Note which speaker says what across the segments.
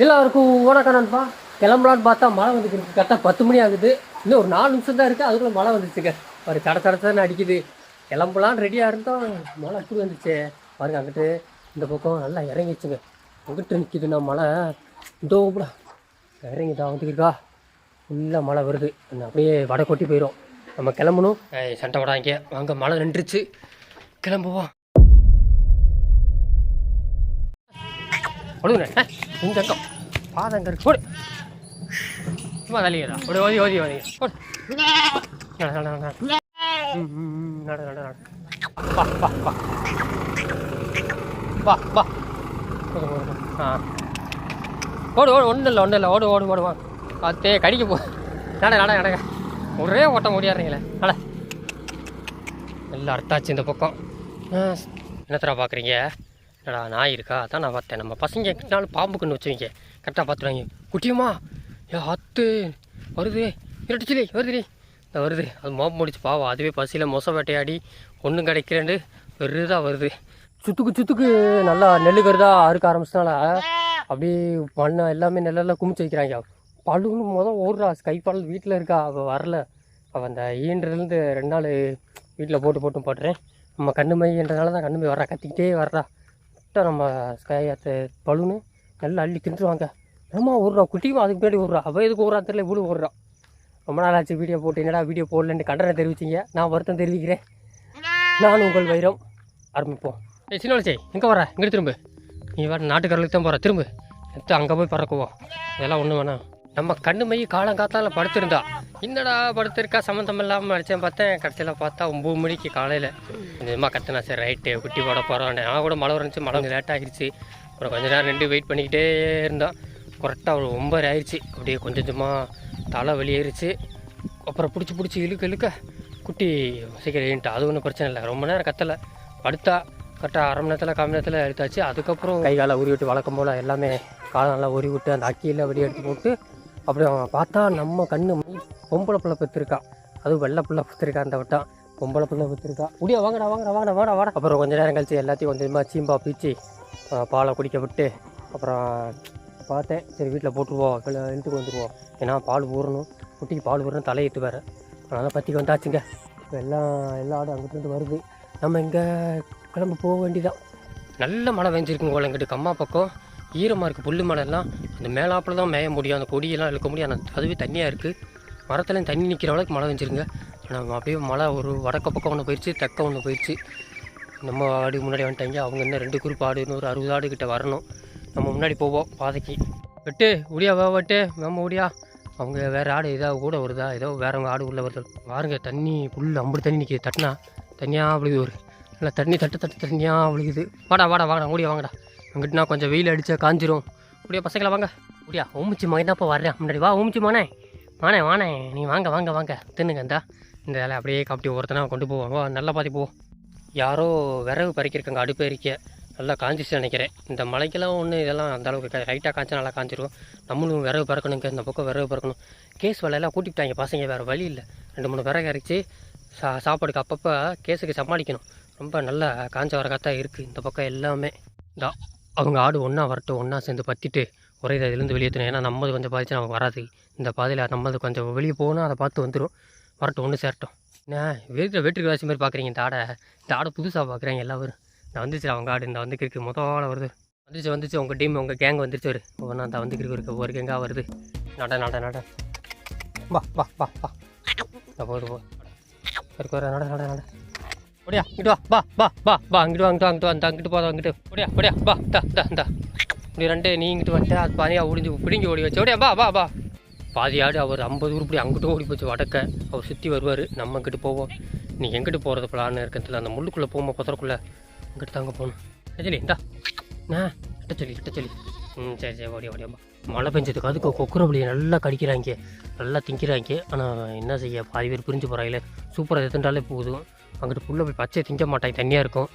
Speaker 1: இல்லை அவருக்கு நண்பா. கிளம்பலான்னு பார்த்தா மழை வந்துருக்கு கரெக்டாக பத்து மணி ஆகுது. இன்னும் ஒரு நாலு நிமிஷம் தான் இருக்குது அதுக்குள்ளே மழை வந்துச்சுங்க ஒரு கடை தடத்தானே தானே அடிக்குது. கிளம்பலான்னு ரெடியாக இருந்தோம். மழை அப்படி வந்துச்சு பாருங்க அங்கிட்டு இந்த பக்கம் நல்லா இறங்கிச்சுங்க அங்கிட்டு நிற்கிதுண்ணா மழை. இதோ கூட இறங்கிதான் வந்துருக்கா ஃபுல்லாக மழை வருது. அப்படியே வடை கொட்டி போயிடும் நம்ம கிளம்பணும். சண்டை விடாங்க வாங்க மழை நின்றுச்சு. கிளம்புவோம். ஒழுங்குண்ணே இந்த பக்கம் பாதம் அங்கே இருக்கு. போடு சும்மா தள்ளியதா ஒரு ஓதி ஓதி ஓதி. போடு நட நட நட ம், ம், நட நட நட. வா வா வா. வா வா. ஓடு ஓடு ஆ. ஓடு ஓடு. ஒன்றும் இல்லை ஒன்றும் இல்லை. ஓடு ஓடு ஓடு வா. பார்த்தே கடிக்க போ. நட நட நடங்க ஒரே ஓட்டம் ஓடியாடுறீங்களே நட. எல்லாம் அர்த்தாச்சு இந்த பக்கம். என்னத்தரா பார்க்குறீங்க? என்னடா நாய் இருக்கா? அதான் நான் பார்த்தேன். நம்ம பசங்க எங்கிட்டாலும் பாம்பு கண்ணு வச்சுவீங்க கரெக்டாக பார்த்துருவாங்க. குட்டியம்மா ஏ அத்து வருது. இரட்டுச்சிலே வருதுலே இந்த வருது. அது மோப்பம் முடிச்சு பாவம். அதுவே பசியில் மொச வேட்டையாடி ஒன்றும் கிடைக்கலன்னு வெறுதாக வருது. சுத்துக்கு சுத்துக்கு நல்லா நெல்லு கருதா அறுக்க ஆரம்பிச்சனால அப்படியே மண்ணை எல்லாமே நெல்லெல்லாம் குமிச்சு வைக்கிறாங்க. பழுன்னு மொதல் ஓடுறா. கைப்பால் வீட்டில் இருக்கா? அவள் வரல. அவள் அந்த ஈன்றதுலேருந்து ரெண்டு நாள் வீட்டில் போட்டு போட்டு போட்டுறேன். நம்ம கண்ணு மைன்றனால தான் கண்ணு மை வர்றா. கத்திக்கிட்டே வர்றா. கரெக்டாக நம்ம ஸ்கையத்தை பலூனு நல்லா அள்ளி தின்றுவாங்க. ஏமா ஓடுறா? குட்டியும் அதுக்கு முன்னாடி ஓடுறா? அவள் எதுக்கு ஓடுறா தெரியல இவ்வளோ ஓடுறா. ரொம்ப நாள் ஆச்சு வீடியோ போட்டு. என்னடா வீடியோ போடலன்னு கண்டனை தெரிவிச்சிங்க. நான் வருத்தம் தெரிவிக்கிறேன். நான் உங்கள் வைரம். ஆரம்பிப்போம். ஏ சின்ன சே எங்கே வர இங்கே திரும்ப. நீ வர நாட்டுக்காரர்களுக்கு தான் போகிற திரும்ப. எடுத்து அங்கே போய் பறக்குவோம். இதெல்லாம் ஒன்று வேணாம். நம்ம கண்ணு மை காலங்காத்தால படுத்திருந்தா. என்னடா படுத்திருக்கா? சம்மந்தம் இல்லாமல் அடித்தேன் பார்த்தேன். கடைசியில் பார்த்தா ஒம்பது மணிக்கு காலையில். கொஞ்சமாக கத்தினா சரி ரைட்டு குட்டி போட போகிறோம் நான் கூட மழை வந்துச்சு மழை கொஞ்சம் லேட் ஆகிடுச்சு அப்புறம் கொஞ்ச நேரம் ரெண்டு வெயிட் பண்ணிக்கிட்டே இருந்தோம் கரெக்டாக ஒரு ஒம்பது ஆயிடுச்சு. அப்படியே கொஞ்சம் கொஞ்சமாக தலை வெளியேறிச்சு. அப்புறம் பிடிச்சி பிடிச்சி இழுக்க இழுக்க குட்டி சீக்கிரம் ஏன்ட்டா அது ஒன்றும் பிரச்சனை இல்லை. ரொம்ப நேரம் கத்தலை. படுத்தா. கரெக்டாக அரை மணி நேரத்தில் கால் நேரத்தில் எடுத்தாச்சு அதுக்கப்புறம் கை காலை உரி விட்டு வழக்கம் போல் எல்லாமே காலை நல்லா உரி விட்டு அந்த அக்கியில் வெளியே எடுத்து போட்டு அப்புறம் பார்த்தா நம்ம கண்ணு பொம்பளை பிள்ளை பெற்றிருக்கா. அதுவும் வெள்ளை பிள்ளை பெற்றிருக்கா அந்த வட்டம் பொம்பளை பிள்ளை பெற்றிருக்கா. முடியா வாங்கடா வாங்கடா வாங்கடா வாடா வாடா. அப்புறம் கொஞ்ச நேரம் கழிச்சு எல்லாத்தையும் கொஞ்சமாக சீம்பா பீச்சு பாலை குடிக்க விட்டு அப்புறம் பார்த்தேன். சரி வீட்டில் போட்டுருவோம். இழுத்துக்கு வந்துடுவோம் ஏன்னா பால் ஊறணும். குட்டிக்கு பால் ஊறணும் தலையிட்டு வேறு. அதனால் பற்றிக்கு வந்தாச்சுங்க. இப்போ எல்லாம் எல்லா ஆடும் அங்கிட்டு வருது. நம்ம இங்கே கிளம்ப போக வேண்டியதான் நல்ல மழை பெஞ்சிருக்குங்க போல கம்மா பக்கம். ஈரமாக இருக்குது புல்லு மலைலாம் அந்த மேலாப்பில் தான் மேய முடியும். அந்த கொடியெல்லாம் இழுக்க முடியும். ஆனால் அதுவே தண்ணியாக இருக்குது மரத்துலேயும் தண்ணி நிற்கிற அளவுக்கு மழை வந்துருங்க ஆனால் அப்படியே மழை ஒரு வடக்க பக்கம் ஒன்று போயிடுச்சு தெக்க ஒன்று போயிடுச்சு நம்ம ஆடு முன்னாடி வந்துட்டாங்க. அவங்க இன்னும் ரெண்டு குரூப் ஆடு இன்னும் ஒரு அறுபது ஆடு கிட்ட வரணும். நம்ம முன்னாடி போவோம் பாதைக்கு. வெட்டு முடியா வா வெட்டு. நம்ம முடியா அவங்க வேறு ஆடு ஏதாவது கூட வருதா? ஏதோ வேறவங்க ஆடு உள்ளே வருது. பாருங்க தண்ணி புல் அம்பு தண்ணி நிற்கிது தட்டினா தனியாக விழுகுது ஒரு. நல்லா தண்ணி தட்டு தட்டு தண்ணியாக விழுகுது. வாடா வாடா வாங்கடா ஓடியா வாங்கடா. அங்கிட்டுனா கொஞ்சம் வெயில் அடித்தா காஞ்சிரும். அப்படியே பசங்களை வாங்க. அப்படியா ஓமிச்சு மகனாப்பா வர்றேன். முன்னாடி வா ஓமிச்சு மானே மானே வானே நீ வாங்க வாங்க வாங்க. தின்னுங்க இந்தா. இந்த வேலை அப்படியே காப்பி ஒருத்தனா கொண்டு போவோம். நல்லா பாதி போவோம் யாரோ விறகு பறிக்கிருக்காங்க அடுப்பு எரிக்க. நல்லா காஞ்சிச்சு நினைக்கிறேன். இந்த மலைக்கெல்லாம் ஒன்று இதெல்லாம் அந்த அளவுக்கு ரைட்டாக காய்ச்சா நல்லா காஞ்சிரும். நம்மளும் விறகு பறக்கணுங்க. இந்த பக்கம் விறகு பறக்கணும். கேஸ் வேலையெல்லாம் கூட்டிக்கிட்டாங்க பசங்க. வேறு வழி இல்லை. ரெண்டு மூணு விறகு அரைச்சி சா சாப்பாடுக்கு அப்பப்போ கேஸுக்கு சமாளிக்கணும். ரொம்ப நல்லா காஞ்ச வரகாத்தான் இருக்குது இந்த பக்கம் எல்லாமே. தான் அவங்க ஆடு ஒன்றா வரட்டும் ஒன்றா சேர்ந்து பற்றிட்டு ஒரே இதுலேருந்து வெளியேற்றணும் ஏன்னா நம்மது கொஞ்சம் பாதிச்சு நமக்கு வராது. இந்த பாதையில் நம்மது கொஞ்சம் வெளியே போகணும் அதை பார்த்து வந்துடும் வரட்டும் ஒன்று சேரட்டும். என்ன? வீட்டில் வீட்டுக்கு வாசி மாதிரி பார்க்குறீங்க இந்த ஆடை. இந்த ஆடை புதுசாக பார்க்குறாங்க எல்லாரும். இந்த வந்துச்சு அவங்க ஆடு இந்த வந்து இருக்கு முதல்ல வருது. வந்துச்சு வந்துச்சு உங்கள் டீம் உங்கள் கேங் வந்துருச்சு ஒரு ஒன்றா அந்த வந்து இருக்கு ஒரு கேங்காக வருது. நட நட நட. வா வா வா வா. இந்த போது போ. நட நட நட. ஒடியா இங்கிட்டு வா பா பா வா பா அங்கிட்டு அங்கிட்டு அங்கிட்டு அந்த அங்கிட்டு போதும் அங்கிட்டு ஒடியா ஒடியா பா தா தா தா இப்படி ரெண்டு நீ இங்கிட்டு வந்துட்டு அது பாதியாக ஒடிஞ்சு பிடிங்கி ஓடி வச்சு ஒடியா பா வா பா பாதி ஆடு அவர் ஐம்பது உருப்படி அங்கிட்டு ஓடி போச்சு வடக்க அவர் சுற்றி வருவார் நம்ம இங்கிட்டு போவோம் நீ எங்கிட்டு போகிறது பிளான் இருக்கிறதுல அந்த முள்ளுக்குள்ளே போகும்போது பத்திரக்குள்ளே இங்கிட்டு தாங்க போகணும் சொல்லி இந்தா ஆ கிட்ட சொல்லி கிட்ட சொல்லி ம் சரி சரி ஓடியா ஓடியாப்பா மழை பெஞ்சதுக்கு அதுக்கு கொக்குரபடியை நல்லா கடிக்கிறாங்க நல்லா திங்கிறாங்க ஆனால் என்ன செய்ய பாதி பேர் பிரிஞ்சு போகிறாங்களே சூப்பராக எத்தனை போதும் அங்கிட்டு புள்ள போய் பச்சை திங்க மாட்டாங்க தனியாக இருக்கும்.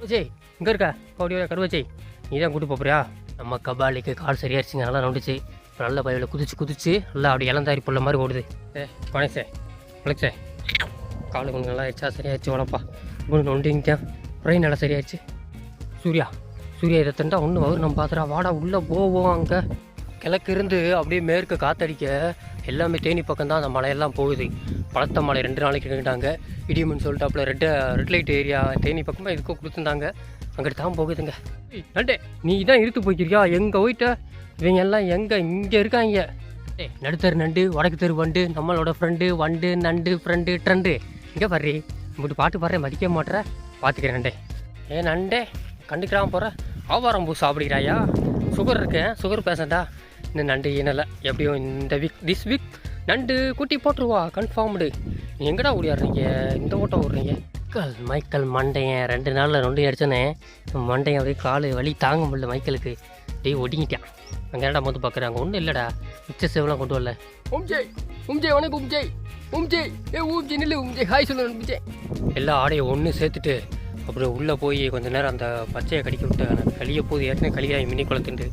Speaker 1: விஜய் இங்கே இருக்கா? ஓடி கருவச்சை நீ தான் கூட்டு போறியா? நம்ம கபாலிக்கு கால் சரியாயிருச்சுங்க நல்லா நோண்டுச்சு நல்ல பயில குதிச்சு குதிச்சு நல்லா அப்படி இளந்தாரி புள்ள மாதிரி ஓடுது. ஏ வணக்கே வணக்கே காலு கொஞ்சம் நல்லா ஆயிடுச்சா சரியாயிடுச்சு வளப்பா இப்படி நொண்டிங்க. பிரெயின் நல்லா சரியாயிடுச்சு சூர்யா சூர்யா இதை தண்டா ஒன்று வரும் நம்ம பார்த்துட்டா வாடா உள்ளே போவோம் அங்கே. கிழக்கு இருந்து அப்படியே மேற்கு காத்தடிக்க. எல்லாமே தேனி பக்கம் தான் அந்த மலையெல்லாம் போகுது. பழத்த மலை ரெண்டு நாளைக்கு இருக்கிட்டாங்க இடியும்னு சொல்லிட்டு அப்புறம் red red light area Theni பக்கமாக இதுக்கும் கொடுத்துருந்தாங்க. அங்கிட்டு தான் போகுதுங்க. நண்டே நீ தான் இழுத்து போய்க்கிறியா? எங்கே போயிட்ட? இவங்க எல்லாம் எங்கே இங்கே இருக்காங்க. டே நடுத்தரு நண்டு வடக்கு தெரு வண்டு நம்மளோட ஃப்ரெண்டு வண்டு நண்டு ஃப்ரெண்டு ட்ரெண்டு இங்கே பாரு இப்படி பாட்டு பாடுறேன் மதிக்க மாட்டேற பார்த்துக்கிறேன் நண்டே. ஏ நண்டே கண்டுக்கிறாம போகிற ஆவாரம் பூ சாப்பிடுகிறாயா? சுகர் இருக்கேன் சுகர் பேசண்டா இந்த நண்டு இனலை. எப்படியும் இந்த வீக் திஸ் வீக் நண்டு குட்டி போட்டுருவா கன்ஃபார்ம்டு எங்கடா ஓடியாடுறீங்க இந்த ஓட்டம் ஓடுறீங்க மைக்கேல் மண்டையன் ரெண்டு நாளில் ரெண்டு அடிச்சனே. மண்டையன் அப்படியே கால் வலி தாங்க முடியல மைக்கேலுக்கு. அப்படியே ஒடுங்கிட்டான் அங்கே என்னடா வந்து பார்க்குறாங்க ஒன்றும் இல்லைடா. மிச்ச சேவெல்லாம் கொண்டு வரல. உம்ஜெய் உம்ஜெய் வணக்கம் உம்ஜெய் உம்ஜெய் ஏ ஊம்ஜி நில்லு உம்ஜெய் ஹாய் சொல்லு உம்ஜெய் எல்லா ஆடையும் ஒன்று சேர்த்துட்டு அப்புறம் உள்ளே போய் கொஞ்ச நேரம் அந்த பச்சையை கடிக்க விட்டு எனக்கு கழிய போது ஏற்கனவே களியாகி மினி குளத்துண்டு.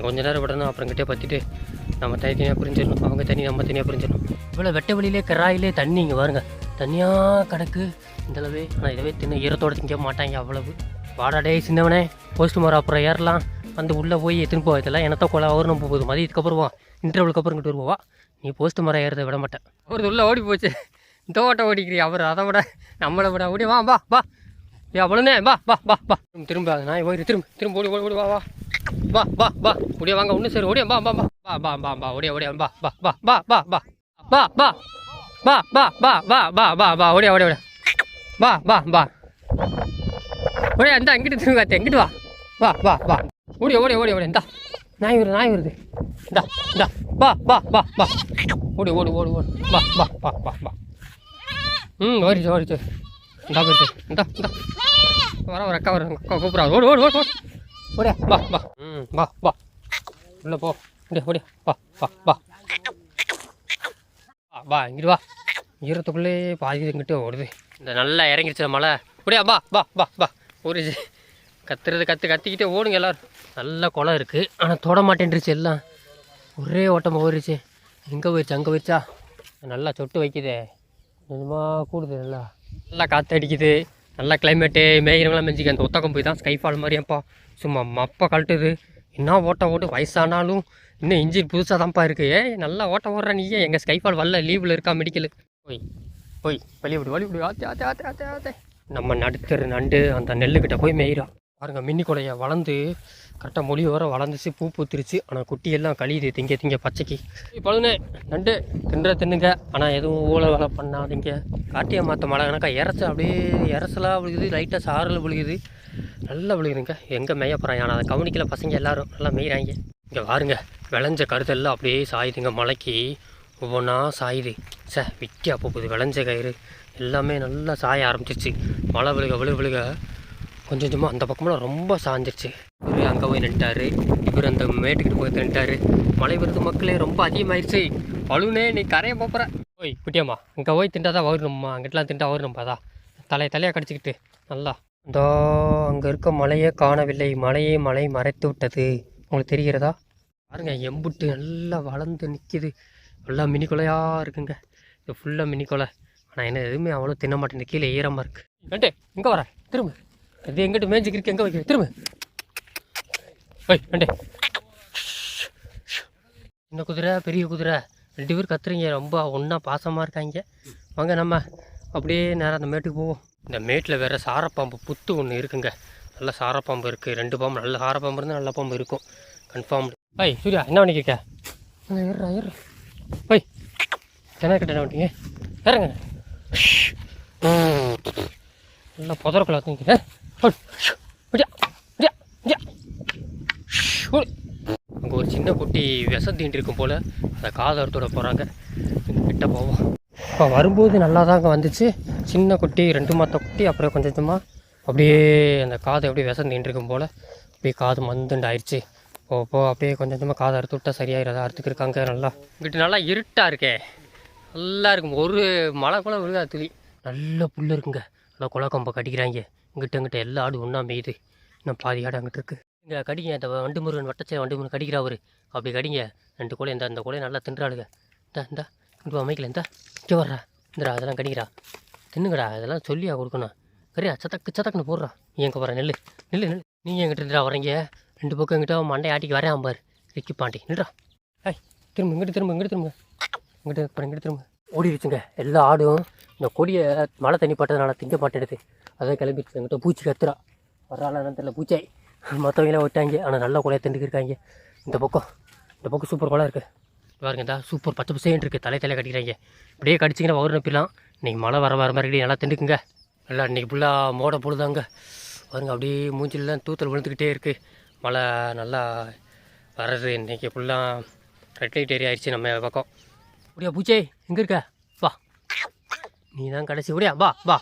Speaker 1: கொஞ்ச நேரம் விடணும் அப்புறம் கிட்டே பற்றிட்டு நம்ம தனியாக பிரிஞ்சிடணும் அவங்க தனி நம்ம தனியாக புரிஞ்சிடணும் இவ்வளோ வெட்ட வெளியிலே கராயிலே தண்ணி இங்கே பாருங்க தனியாக கிடக்கு இந்தளவு ஆனால் இதவே தின்ன ஈரத்தோடு திங்க மாட்டாங்க அவ்வளவு வாடாடே சின்னவனே போஸ்ட் மரம் அப்புறம் ஏறலாம் வந்து உள்ளே போய் திரும்ப இதெல்லாம் எனத்தை கொலை அவர் நம்ம போகுது மதியத்துக்கப்புறம் வா இன்டர்வலுக்கு அப்புறம் கிட்ட வருவா நீ போஸ்ட் மரம் ஏறத விட மாட்டேன் அவரு உள்ளே ஓடி போச்சு இந்த ஓட்டம் ஓடிக்கிறீ அவர் அதை விட நம்மளை விட ஓடி வா வா வா ஏ அவ்வளோனே வா வா வா வா திரும்ப, நான் அது ஓடி திரும்ப திரும்ப ஓடி ஓடி ஓடி வா வா வா வா வா ஓடியா வாங்க ஒன்றும் சரி ஓடியா வா வா வா வா வா வா வா ஓடியா ஓடியா வா வா வா வா வா வா வா வா வா வா வா வா வா வா வா ஓடியா ஓடியா ஓடியா வா வா வா ஓடியா இந்தா இங்கிட்டு திரும்ப காத்து எங்கிட்டு வா வா வா வா ஓடியா ஓடியா ஓடியா ஓடியா இந்தா நாய் வருது நாய் வருது இந்தா இந்தா வா வா வா வா ஓடி ஓடி ஓடி ஓடி வா வா வா வா வா ம் ஓடிச்சு ஓடிச்சு இந்தா போயிடுச்சு இந்தா இந்தா வர ஒரு அக்கா வர அக்கா கூப்பிட்றா ஓடு ஓடு ஓடு ஓடு ஓடியா வா வா. ம். வா வா. உள்ளே போ. ஓடியா ஓடியா. வா வா வா. வா இங்கிட்டு வா. ஈரத்துக்குள்ளே பாதி இங்கிட்டு ஓடுது. இந்த நல்லா இறங்கிருச்சு மலை ஓடியா வா வா வா வா. ஓடிச்சு கத்துறது கற்று கத்திக்கிட்டே ஓடுங்க எல்லாரும். நல்ல குளம் இருக்குது ஆனால் தொட மாட்டேன்ருச்சு எல்லாம். ஒரே ஓட்டமாக ஓடிச்சு எங்கே போயிடுச்சு அங்கே போயிடுச்சா நல்லா சொட்டு வைக்குதே. கொஞ்சமாக கூடுது நல்லா. நல்லா காற்று அடிக்குது. நல்லா கிளைமேட்டு மேயிறவங்களாம் மெஞ்சிக்க அந்த ஒத்தக்கம் போய் தான் ஸ்கைஃபால் மாதிரியாப்பா சும்மா மப்பை கழட்டுது. என்ன ஓட்ட ஓட்டு வயசானாலும் இன்னும் இன்ஜின் புதுசாக தான்ப்பா இருக்குது ஏ நல்லா ஓட்ட ஓடுற நீயே. எங்கள் ஸ்கைஃபால் வரல லீவில் இருக்கா மெடிக்கலு போய் போய் வெளியே விடு வெளியே விடு ஆத்தே ஆத்தே ஆத்தே ஆத்தே ஆத்தே. நம்ம நடுத்தர் நண்டு அந்த நெல்லுக்கிட்ட போய் மேயிறோம் பாருங்க மின்னி கொடையை வளர்ந்து கரெக்டாக மொழி வர வளர்ந்துச்சு பூ பூத்துருச்சு. ஆனால் குட்டி எல்லாம் கழியுது திங்க திங்க பச்சைக்கு. பழுனே நண்டு. தின்ற தின்னுங்க. ஆனால் எதுவும் ஊழல் வேலை பண்ணாதீங்க. காட்டியை மாற்ற மழை கணக்கா இறச்ச அப்படியே இறச்சலாக விழுகுது லைட்டாக சாரில் விழுகுது. நல்லா விழுகுதுங்க. எங்கே மேய போகிறாங்க ஆனால் அதை கவனிக்கல பசங்க எல்லோரும். நல்லா மேய்கிறாங்க இங்கே பாருங்க விளைஞ்ச கருதெல்லாம் அப்படியே சாயுதுங்க. மலைக்கு ஒவ்வொன்றா சாயுது. சே விற்கா போகுது. விளைஞ்ச கயிறு. எல்லாமே நல்லா சாய ஆரம்பிச்சிருச்சு. மழை விழுக விழு விழுக. கொஞ்சம் கொஞ்சமாக அந்த பக்கமெல்லாம் ரொம்ப சாஞ்சிருச்சு. இவர் அங்கே போய் நின்ட்டாரு இவர் அந்த மேட்டுக்கிட்டு போய் நின்ட்டாரு மழை வருது மக்களே ரொம்ப அதிகமாயிருச்சு. பழுனே நீ கரையை போப்புற ஓய் குட்டியம்மா இங்கே போய் திண்டாதான் வரணும்மா அங்கிட்டலாம் திண்டா வரணும்ப்பா தான் தலையை தலையாக கடிச்சிக்கிட்டு. நல்லா. இந்தோ அங்கே இருக்க மலையே காணவில்லை. மலையே மலை மறைத்து விட்டது. உங்களுக்கு தெரிகிறதா? பாருங்க எம்புட்டு நல்லா வளர்ந்து நிற்கிது எல்லாம் மினி குலையாக இருக்குங்க. இது ஃபுல்லாக மினி குலை ஆனால் என்ன எதுவுமே அவ்வளோ தின்ன மாட்டேன் கீழே ஈரமாக இருக்குது நட்டு இங்கே வர. திரும்ப. இது எங்கிட்ட மேஞ்சிக்கிருக்கு? எங்கே வைக்க? திரும்ப. ஓய் நண்டு சின்ன குதிரை பெரிய குதிரை. ரெண்டு பேர் கத்துறீங்க. ரொம்ப ஒன்றா பாசமாக இருக்காங்க. வாங்க நம்ம அப்படியே நேரம் அந்த மேட்டுக்கு போவோம். இந்த மேட்டில் வேறு சாரப்பாம்பு புத்து ஒன்று இருக்குங்க. நல்ல சாரப்பாம்பு இருக்குது ரெண்டு பாம்பு நல்ல சாரப்பாம்பு இருந்தால் நல்ல பாம்பு இருக்கும். கன்ஃபார்ம் ஐய் சூர்யா என்ன பண்ணிக்கிருக்க ஏறா ஏறா என்ன கிட்ட என்ன பண்ணிட்டீங்க இறங்க நல்லா புதறக்குள்ள அங்கே ஒரு சின்ன குட்டி விஷ தீண்டி இருக்கும் போல். அந்த காதரத்தோட போகிறாங்க கிட்ட போவோம். இப்போ வரும்போது நல்லா தாங்க வந்துச்சு. சின்ன குட்டி ரெண்டு மாத்த குட்டி அப்புறம் கொஞ்சம் கொஞ்சமாக அப்படியே அந்த காது அப்படியே விஷம் தீண்டி இருக்கும் போல். அப்படியே காது மந்துண்டு ஆயிடுச்சு. போ போ அப்படியே கொஞ்சம் கொஞ்சமாக காது அறுத்து விட்டா சரியாயிரதா? அறுத்துக்கு இருக்காங்க நல்லா. இங்கிட்டு நல்லா இருட்டாக இருக்கே. நல்லா இருக்கும். ஒரு மழை கூட விழுதா துளி. நல்ல புல் இருக்குங்க. நல்லா குளக்கம்பை கடிக்கிறாங்க. இங்கிட்ட இங்கிட்ட எல்லா ஆடு ஒன்றா மேயுது. இன்னும் பாதி ஆடு அங்கிட்டு இருக்குது இங்கே கடிங்க இந்த வண்டு முருகன் வட்டச்சை வண்டு முருகன் கடிக்கிறா அவர். அப்படி கடிங்க ரெண்டு கோழி இந்த அந்த கோழி நல்லா தின்றாளுங்க இந்த இந்த இங்கே அமைக்கல இந்த இங்கே வர்றா. இந்தடா அதெல்லாம் கடிக்கிறா. தின்னுங்கடா அதெல்லாம் சொல்லியா கொடுக்கணும். கரியா சத்தக்கு சத்தக்குன்னு போடுறா. நீ எங்கே வர நெல் நெல் நெல் நீங்கள் எங்கிட்ட இருந்தா வரீங்க. ரெண்டு பக்கம் எங்கிட்ட மண்டை ஆட்டிக்கு வரேன் பாரு. ரிக்கி பாண்டி நில்றா. ஏய் திரும்ப இங்கிட்டு திரும்ப இங்கிட்டு திரும்ப. இங்கிட்டு அப்புறம் இங்கிட்டு திரும்ப. ஓடிடுச்சுங்க எல்லா ஆடும் இந்த கொடியை மழை தண்ணி பட்டதுனால திங்க மாட்டேடுது அதான் கிளம்பிடுச்சு. எங்கிட்ட பூச்சி கத்துறா. வராளா என்னன்னு தெரியல பூச்சாய். மற்றவங்களாம் விட்டாங்க ஆனால் நல்லா கொலையை திண்டுக்கு இருக்காங்க. இந்த பக்கம் இந்த பக்கம் சூப்பர் கொலை இருக்குது பாருங்க இந்த சூப்பர் பச்சை பசேன்னு இருக்குது தலை தலை கட்டிக்கிறாங்க இப்படியே கடிச்சிங்கன்னா வரும் நப்பிடலாம். இன்றைக்கி மழை வர வர மாதிரி நல்லா திண்டுக்குங்க நல்லா இன்றைக்கி ஃபுல்லாக மோட பொழுதாங்க பாருங்க அப்படியே மூஞ்சிலாம் தூத்தல் விழுந்துக்கிட்டே இருக்குது மழை நல்லா வர்றது இன்றைக்கி ஃபுல்லாக ரெட் லைட் ஏரியா ஆயிடுச்சு நம்ம பக்கம். அப்படியா பூச்சே எங்கே இருக்க? வா. நீ தான் கடைசி. ஓடியா வா வா.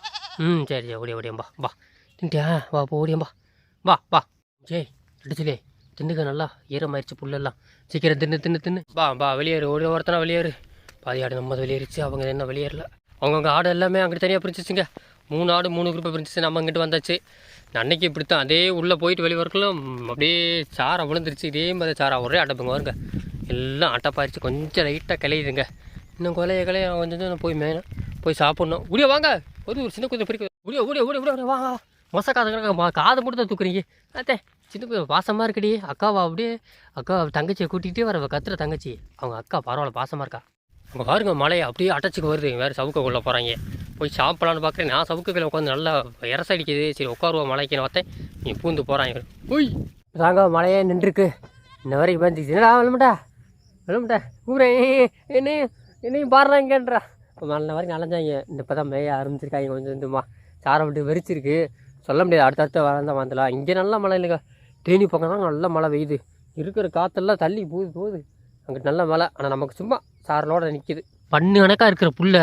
Speaker 1: ம் சரி சரி ஓடியா ஓடியா வா வா. தின்ட்டியா? வா போ ஓடியாம்பா வா வா. ஜெய் அடிச்சுலே தின்னுக்க நல்லா ஈரமாயிருச்சு புல்லெல்லாம். சீக்கிரம் தின்னு தின்னு தின்னு. பா பா வெளியேறு. ஒரு ஒருத்தனா வெளியேறு. பாதி ஆடு நம்ம வெளியேறிச்சு அவங்க என்ன வெளியேறல. அவங்கவுங்க ஆடு எல்லாமே அங்கிட்டு தனியாக பிரிஞ்சிச்சுங்க. மூணு ஆடு மூணு குரூப்பை பிரிஞ்சிச்சு நம்ம அங்கிட்டு வந்தாச்சு. அன்னைக்கு இப்படி தான் அதே உள்ளே போயிட்டு வெளியே வரக்குள்ள அப்படியே சாரம் விழுந்துருச்சு. இதே மாதிரி சாரா ஒரே அடப்புங்க வருங்க எல்லாம் அட்டப்பாயிருச்சு. கொஞ்சம் லைட்டாக கிளையுதுங்க. இன்னும் கொலைய கொலைய கொஞ்சம் போய் மேலே போய் சாப்பிட்ணும். உடிய வாங்க. ஒரு ஒரு சின்ன கொஞ்சம் பிடிக்கும் உடைய உடைய உடைய உடைய வா மொச காது காதை மட்டும் தான் தூக்குறீங்க. அத்தே சின்ன பாசமாக இருக்குடி. அக்காவா அப்படியே அக்கா தங்கச்சியை கூட்டிகிட்டே வர கத்துற தங்கச்சி. அவங்க அக்கா பரவாயில்ல பாசமாக இருக்கா? அங்கே பாருங்க மலையை அப்படியே அடைச்சிக்கு வருது. வேறு சவுக்குக்குள்ளே போகிறாங்க போய் சாப்பிடலான்னு பார்க்குறேன் நான் சவுக்குக்குள்ள உட்காந்து நல்லா இரசடிக்குது சரி உட்காருவோம் மலைக்குன்னு பார்த்தேன் நீ பூந்து போகிறாங்க போய். தாங்க மழையே நின்றுருக்கு. இன்ன வரைக்கும் வந்துச்சு என்னடா விளம்பட்டா விளம்பட்டா கூப்பிட்றேன் என்னையும் என்னையும் பாடுறாங்கன்றா. நல்ல வரைக்கும் நனைஞ்சாங்க இந்த இப்போ தான் மேய ஆரம்பிச்சிருக்காங்க. கொஞ்சம் கொஞ்சமா. சாரம் விட்டு வெறிச்சிருக்கு. சொல்ல முடியாது. அடுத்தடுத்த வளர்ந்தா வந்துடலாம் இங்கே நல்ல மழை இல்லைங்க. தேனி பக்கம்லாம் நல்ல மழை பெய்யுது. இருக்கிற காற்றெல்லாம் தள்ளி போகுது போகுது. அங்கிட்டு நல்ல மழை. ஆனால் நமக்கு சும்மா சாரலோட நிற்கிது பண்ணு கணக்காக இருக்கிற புல்லை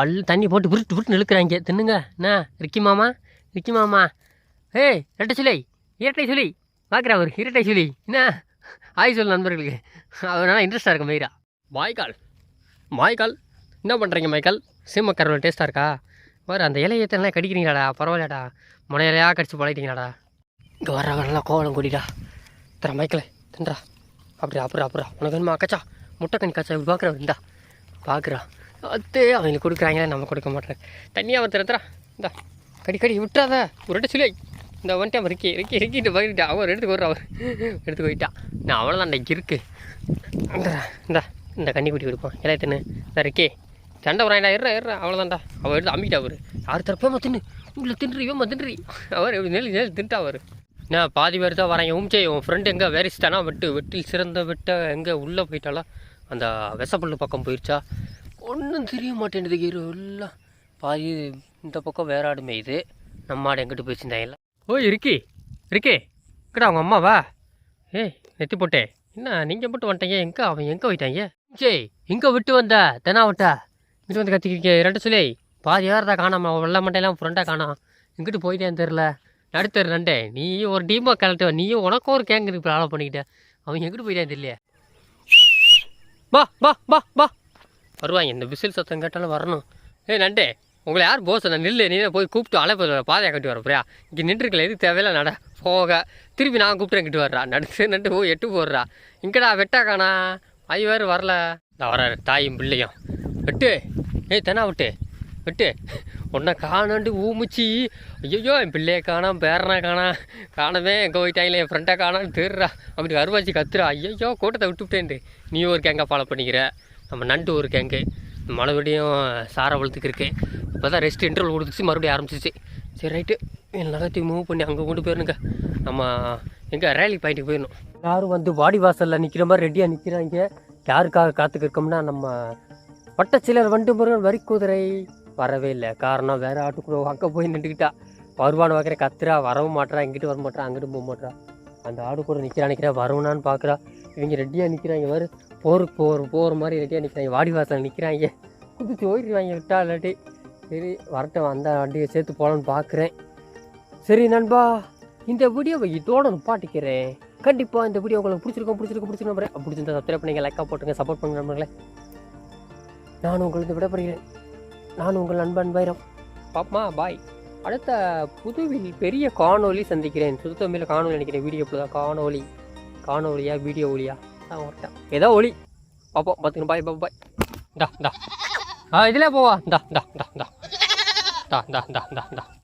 Speaker 1: அள்ளு தண்ணி போட்டு விருட்டு விருட்டு இழுக்கிறாங்க. தின்னுங்க. என்ன? ரிக்கி மாமா? ரிக்கி மாமா? ஏய் இரட்டை சிலை இரட்டை சிலை பார்க்குறா அவர். இரட்டை சுலை என்ன? ஆய் சொல் நண்பர்களுக்கு. அதனால் இன்ட்ரெஸ்டாக இருக்கும் மயிரா. மாய்கால் மாய்க்கால் என்ன பண்ணுறீங்க மைக்கால் சீமக்கரவில் டேஸ்ட்டாக இருக்கா? பாரு அந்த இலையத்தெல்லாம் கடிக்கிறீங்களாடா. பரவாயில்லடா. முனை இலையாக கடிச்சு பழகிட்டீங்களாடா. இங்கே வர்ற நல்லா கோவலம் கூடிடா. தர மைக்கலே தின்றா. அப்படி அப்புறம் அப்புறம் உனக்கு வேணுமா கச்சா முட்டை கணி கச்சா இப்படி பார்க்குறா இருந்தா பார்க்குறான் அத்தே அவங்களுக்கு கொடுக்குறாங்களே நம்ம கொடுக்க மாட்டேன் தண்ணியாக ஒருத்தர் தரத்துறா இந்தா. கடி கடி விட்டுறாத. ஒரு ரெண்டு சொல்லி இந்த வந்துட்டேன் இருக்கி ரிக்கி ரிக்கிட்டு போயிட்டா அவர் எடுத்துக்கு வர்ற அவர் எடுத்து போயிட்டா. நான் அவ்வளோதான் இன்றைக்கி இருக்கு. இந்த இந்த. கண்ணி குட்டி கொடுப்போம். இலையத்தின்னு இந்த இருக்கே சண்டை வராண்டா இருறா இருறா அவ்வளோதான்டா அவர் எடுத்து அம்பிட்டா அவர். யார் தரப்பேமா தின்னு. உங்களை தின்றி இவன் தின்றி. அவர் எப்படி நெல் நெல் தின்ட்டா அவர். நான் பாதி பேர் தான் வராங்க. உம்ச்சே உன் ஃப்ரெண்டு எங்கே வேரிச்சிட்டானா வெட்டு வெட்டில் சிறந்த வெட்ட எங்கே உள்ளே போயிட்டாலா அந்த விசப்பள்ளு பக்கம் போயிடுச்சா ஒன்றும் தெரிய மாட்டேங்குது கீரு. எல்லாம் பாதி இந்த பக்கம் வேற ஆடு மேயுது நம்ம ஆடு எங்கிட்டு போயிடுச்சுருந்தாங்கல்ல ஓய் இருக்கி இருக்கே இக்கடா அவங்க அம்மாவா? ஏய் நெத்தி போட்டே. என்ன நீங்கள் மட்டும் வந்துட்டீங்க. எங்கே அவன் எங்கே போயிட்டாங்க? ஜெய் எங்கே விட்டு வந்த தெனாவட்டா? இங்கிட்டு வந்து கத்திக்கிங்க ரெண்டு சொல்லி. பாதி யாரதா காணாம வெள்ள மண்டையெல்லாம் ஃப்ரெண்டாக காணாம் இங்கிட்டு போயிட்டேன்னு தெரில? நடுத்தர் நண்டே நீ ஒரு டீமாக கலட்டு நீயும் உனக்கும் ஒரு கேங் இருக்கு ஃபாலோ பண்ணிக்கிட்டேன் அவன் எங்கிட்டு போயிட்டேன் தெரியல பா பா பா பா வருவாங்க. இந்த விசில் சத்தம் கேட்டாலும் வரணும். ஏய் நண்டே உங்களை யார் போஸ் நான் நில்லு. நீ போய் கூப்பிட்டு அழைப்பு பாதையை கட்டி வர இங்கே நின்றுருக்கல எது தேவையில்ல நட. போக. திருப்பி நான் கூப்பிட்டு கிட்டு வர்றா. நடுத்து நட்டு போய் எட்டு போடுறா. இங்கடா வெட்டா காணா. ஐ வேறு வரல. நான் வர தாயும் பிள்ளையும். வெட்டு. ஏய் தெனா விட்டு. வெட்டு. உன்னை காணாண்டு ஊமிச்சி. ஐயோ என் பிள்ளையை காணாம் பேரனா காணா. காணவே எங்கே போயிட்டாங்களே என் ஃப்ரெண்டை காணான்னு தேடுறா. அப்படி அருவாச்சி கத்துறா. ஐயோ கூட்டத்தை விட்டு விட்டேன்ட்டு நீ ஒரு கேங்கை ஃபாலோ பண்ணிக்கிற. நம்ம நண்டு ஒரு கேங்கு மறுபடியும் சாரை வளர்த்துக்கு இருக்கு. இப்போ தான் ரெஸ்ட் இன்டர்வல் கொடுத்துச்சு மறுபடியும் ஆரம்பிச்சிச்சு. சரி ரைட்டு எல்லாத்தையும் மூவ் பண்ணி அங்கே கொண்டு போயிருங்க நம்ம எங்கே ரேலி பாயிண்ட்டுக்கு போயிடணும். யாரும் வந்து வாடி வாசலில் நிற்கிற மாதிரி ரெடியாக நிற்கிறாங்க யாருக்காக காத்துக்கு இருக்கோம்னா நம்ம வட்டச்சிலர் வண்டு முருகன் வரி குதிரை வரவே இல்லை காரணம் வேற ஆட்டுக்குள்ள அங்கே போய் நின்றுக்கிட்டா. வருவான்னு வைக்கிற கத்துறா வரவும் மாட்றா இங்கிட்டு வர மாட்டா அங்கிட்டு போக மாட்டா அந்த ஆடு கூட நிற்கிறா நிற்கிறா வரவுனான்னு பார்க்குறா இவங்க ரெடியாக நிற்கிறாங்க வேறு போருக்கு போகிற போகிற மாதிரி ரெடியாக நிற்கிறாங்க வாடி வாசல் நிற்கிறாங்க குதிச்சு ஓடிடுவாங்க விட்டா இல்லாட்டி. சரி வரட்டும் அந்த வண்டியை சேர்த்து போகலான்னு பார்க்குறேன் சரி நண்பா இந்த வீடியோவை இதோட நிப்பாட்டிக்கிறேன். கண்டிப்பாக இந்த வீடியோ உங்களுக்கு பிடிச்சிருக்கோம் பிடிச்சிருக்கோம் பிடிச்சிருக்கோம் பிடிச்சிருந்தா சப்ஸ்கிரைப் பண்ணுங்க லைக்காக போட்டுங்க சப்போர்ட் பண்ணுங்க நண்பர்களே. நான் உங்களுக்கு விடப்படுகிறேன் நான் உங்கள் நண்பன் வைரம். பாப்மா பாய். அடுத்த புதுவில் பெரிய காணொலி சந்திக்கிறேன். சுத்தமில்ல காணொலி நினைக்கிறேன். வீடியோ தான் காணொலி காணொலியா வீடியோ ஒளியா? தான் வரட்டேன் ஏதோ ஒளி. பார்ப்போம் பார்த்துக்கணும் பாய் பாய் பாய். டா டா. ஆ இதில் போவா. டா டா இந்தா டா டா டா டா டா.